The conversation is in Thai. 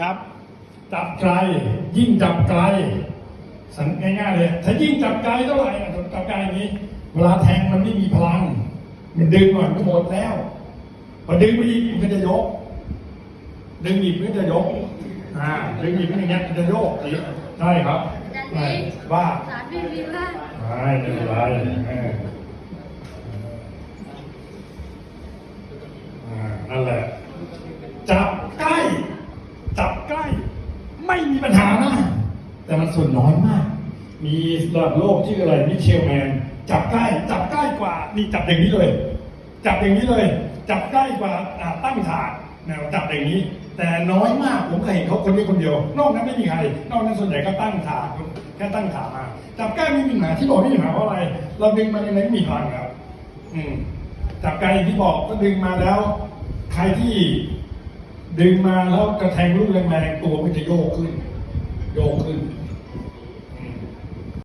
ครับจับไกลยิ่งจับไกลสังง่ายๆเลยถ้ายิ่งจับไกลเท่าไหร่จับไกลอย่างนี้ เวลาแทงมันไม่มีพลัง มันดึงก่อนก็หมดแล้วพอดึงไปอีกมันจะยก ดึงอีกมันจะยกอ่าดึงอีกมันอย่างเงี้ยมันจะโยกอีกใช่ครับว่าสารไม่มีว่าไม่ไม่เป็นไรนั่นแหละจับใกล้ ใกล้ ไม่มีปัญหานะ แต่มันส่วนน้อยมาก มีระดับโลกชื่อะไรมิเชลแมน จับใกล้ จับใกล้กว่านี่จับอย่างนี้เลย จับอย่างนี้เลย จับใกล้กว่าตั้งฉากแนวจับอย่างนี้ แต่น้อยมากผมเคยเห็นเขาคนนี้คนเดียวนอกนั้นไม่มีใคร นอกนั้นส่วนใหญ่ก็ตั้งฉากแค่ตั้งฉากมาจับใกล้ไม่มีปัญหาที่บอกไม่มีปัญหาเพราะอะไร เราดึงมาในนั้นไม่มีพลังครับ อืมจับไกลอย่างที่บอกก็ดึงมาแล้ว ใครที่ ดึงมาแล้วกระแทงลูกแรงๆตัวมันจะโยกขึ้น โยกขึ้น